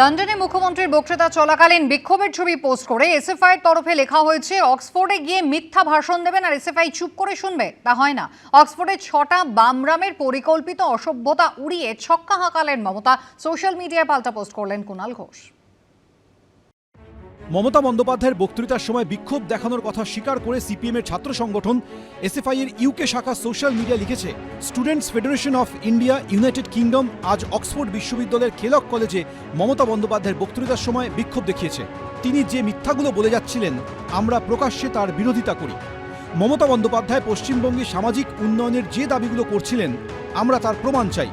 লন্ডনে মুখ্যমন্ত্রীর বক্তৃতা চলাকালীন বিক্ষোভের ছবি পোস্ট করে এসএফআই এর তরফে লেখা হয়েছে, অক্সফোর্ডে গিয়ে মিথ্যা ভাষণ দেবেন আর এসএফআই চুপ করে শুনবে। তা হয় না। অক্সফোর্ডে ছটা বামরামের পরিকল্পিত অসভ্যতা উড়িয়ে ছক্কা হাঁকালেন মমতা। সোশ্যাল মিডিয়ায় পাল্টা পোস্ট করলেন কুণাল ঘোষ। মমতা বন্দ্যোপাধ্যায়ের বক্তৃতার সময় বিক্ষোভ দেখানোর কথা স্বীকার করে সিপিএমের ছাত্র সংগঠন এসএফআই এর ইউকে শাখা সোশ্যাল মিডিয়া লিখেছে, Students Federation of India, United Kingdom, আজ অক্সফোর্ড বিশ্ববিদ্যালয়ের খেলক কলেজে মমতা বন্দ্যোপাধ্যায়ের বক্তৃতার সময় বিক্ষোভ দেখিয়েছে। তিনি যে মিথ্যাগুলো বলে যাচ্ছিলেন, আমরা প্রকাশ্যে তার বিরোধিতা করি। মমতা বন্দ্যোপাধ্যায় পশ্চিমবঙ্গে সামাজিক উন্নয়নের যে দাবিগুলো করছিলেন, আমরা তার প্রমাণ চাই।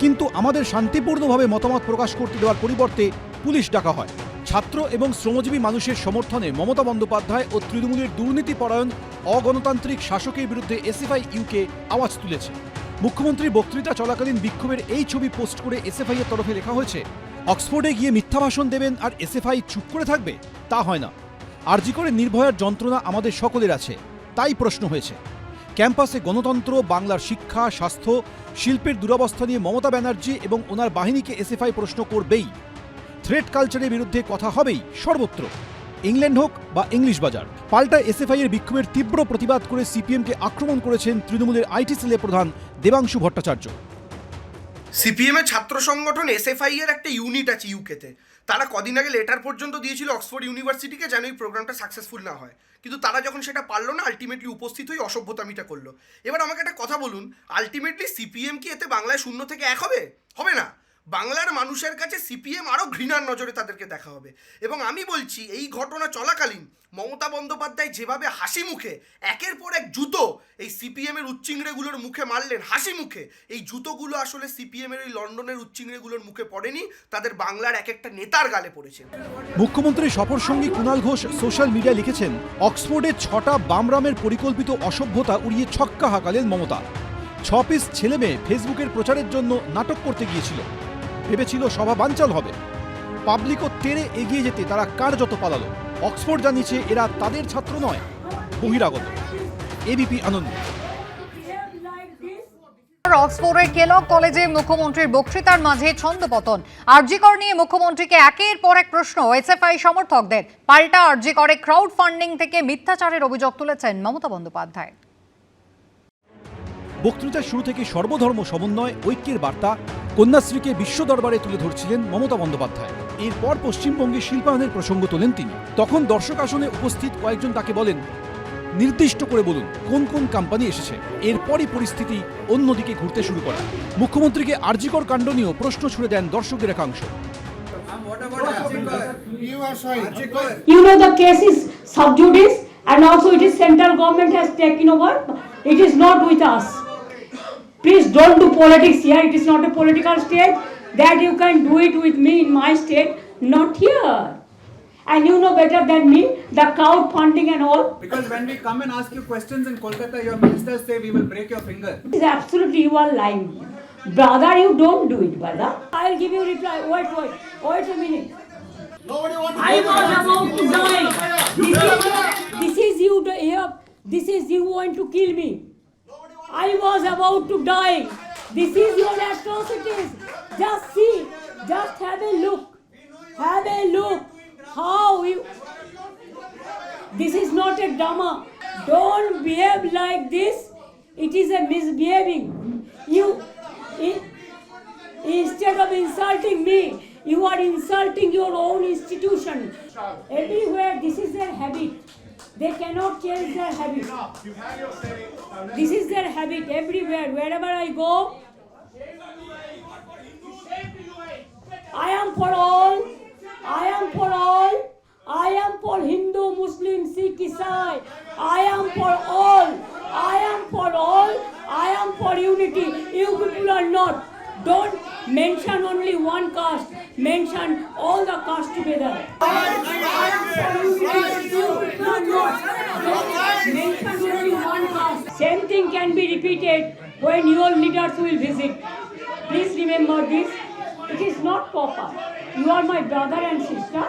কিন্তু আমাদের শান্তিপূর্ণভাবে মতামত প্রকাশ করতে দেওয়ার পরিবর্তে পুলিশ ডাকা হয়। ছাত্র এবং শ্রমজীবী মানুষের সমর্থনে মমতা বন্দ্যোপাধ্যায় ও তৃণমূলের দুর্নীতিপরায়ণ, অগণতান্ত্রিক শাসকের বিরুদ্ধে এসএফআই ইউকে আওয়াজ তুলেছে। মুখ্যমন্ত্রী বক্তৃতা চলাকালীন বিক্ষোভের এই ছবি পোস্ট করে এসএফআই এর তরফে লেখা হয়েছে, অক্সফোর্ডে গিয়ে মিথ্যা ভাষণ দেবেন আর এসএফআই চুপ করে থাকবে? তা হয় না। আরজি করে নির্ভয়ার যন্ত্রণা আমাদের সকলের আছে। তাই প্রশ্ন হয়েছে। ক্যাম্পাসে গণতন্ত্র, বাংলার শিক্ষা, স্বাস্থ্য, শিল্পের দুরবস্থা নিয়ে মমতা ব্যানার্জি এবং ওনার বাহিনীকে এসএফআই প্রশ্ন করবেই। থ্রেড কালচারের বিরুদ্ধে কথা হবেই, সর্বত্র। ইংল্যান্ড হোক বা ইংলিশ বাজার, পাল্টা এসএফআই এর বিক্ষোভের তীব্র প্রতিবাদ করে সিপিএমকে আক্রমণ করেছেন তৃণমূলের আইটি সেলের প্রধান দেবাংশু ভট্টাচার্য। সিপিএম এর ছাত্র সংগঠন এসএফআই এর একটা ইউনিট আছে ইউকেতে তারা কদিন আগে লেটার পর্যন্ত দিয়েছিল অক্সফোর্ড ইউনিভার্সিটিকে যেন এই প্রোগ্রামটা সাকসেসফুল না হয়। কিন্তু তারা যখন সেটা পারল না আলটিমেটলি উপস্থিত হয়ে অসভ্যতামিটা করল। এবার আমাকে একটা কথা বলুন আলটিমেটলি সিপিএম কি এতে বাংলায় শূন্য থেকে এক হবে? হবে না। বাংলার মানুষের কাছে সিপিএম আরও ঘৃণার নজরে তাদেরকে দেখা হবে। এবং আমি বলছি, এই ঘটনা চলাকালীন মমতা বন্দ্যোপাধ্যায় যেভাবে হাসি মুখে, একের পর এক জুতো এই সিপিএমের উচ্চিংড়েগুলোর মুখে মারলেন, হাসি মুখে। এই জুতোগুলো আসলে সিপিএম এর এই লন্ডনের উচ্চিংড়েগুলোর মুখে পড়েনি, তাদের বাংলার এক একটা নেতার গালে পড়েছে। মুখ্যমন্ত্রী সফর সঙ্গী কুণাল ঘোষ সোশ্যাল মিডিয়ায় লিখেছেন, অক্সফোর্ডে ছটা বামরামের পরিকল্পিত অসভ্যতা উড়িয়ে ছক্কা হাঁকালেন মমতা। ছ পিস ছেলে মেয়ে ফেসবুকের প্রচারের জন্য নাটক করতে গিয়েছিল। ভেবেছিল সভা বানচাল হবে। পাবলিকও তেড়ে এগিয়ে যেতে তারা কার্যত পালালো। অক্সফোর্ড জানিয়েছে এরা তাদের ছাত্র নয় বহিরাগত। এবিপি আনন্দ। অক্সফোর্ডের কেলক কলেজে মুখ্যমন্ত্রীর বক্তৃতার মাঝে ছন্দপতন আরজিকর নিয়ে মুখ্যমন্ত্রীকে একের পর এক প্রশ্ন এসএফআই সমর্থকদের। পাল্টা আরজিকরে ক্রাউড ফান্ডিং থেকে মিথ্যাচারের অভিযোগ তুলেছেন মমতা বন্দ্যোপাধ্যায়। বক্তৃতার শুরু থেকে সর্বধর্ম সমন্বয় ঐক্যের বার্তা কন্যাশ্রীকে বিশ্ব দরবারে তুলে ধরছিলেন মমতা বন্দ্যোপাধ্যায়। এরপর পশ্চিমবঙ্গে শিল্পায়নের প্রসঙ্গ তোলেন তিনি। তখন দর্শক আসনে উপস্থিত কয়েকজন তাকে বলেন, নির্দিষ্ট করে বলুন, কোন কোন কোম্পানি এসেছে? এরপরই পরিস্থিতি অন্যদিকে ঘুরতে শুরু করে। মুখ্যমন্ত্রীকে আরজিকর কাণ্ড নিয়েও প্রশ্ন ছুড়ে দেন দর্শকদের একাংশ You know the case is sub and also it is central government has taken over. It is not with us. Please don't do politics here. It is not a political state. That you can do it with me in my state, not here. And you know better than me the crowd funding and all. Because when we come and ask you questions in Kolkata, your ministers say we will break your finger. It is absolutely you are lying. Brother, you don't do it, brother. I'll give you reply. Wait, wait, wait a minute. I was about to die. This is, this is you here. This is you want to kill me. I was about to die. This is your atrocities. Just see. Just have a look. Have a look. How you. This is not a drama. Don't behave like this. It is a misbehaving. You. i- Instead of insulting me, you are insulting your own institution. Everywhere, this is their habit. They cannot change their habit. This is their habit everywhere. Wherever I go, I am for all. I am for all. I am for Hindu, Muslim, Sikh, Isai. I am for all. I am for all. I am for unity. You people are not. Don't mention only one caste. Mention all the castes together. I am for unity. You people are not. Don't mention only one caste. Same thing can be repeated when your leaders will visit. Please remember this. It is not proper. You are my brother and sister.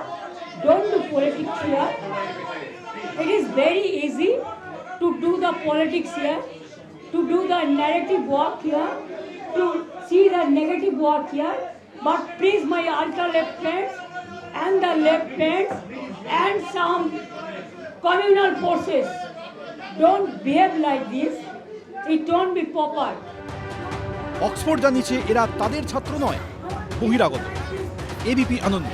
Don't do politics here. It is very easy to do the politics here, to do the narrative work here, to see the negative work here. But please, my ultra left friends and the left friends and some communal forces, don't behave like this. Oxford জানিয়েছে এরা তাদের ছাত্র নয় বহিরাগত ABP আনন্দ.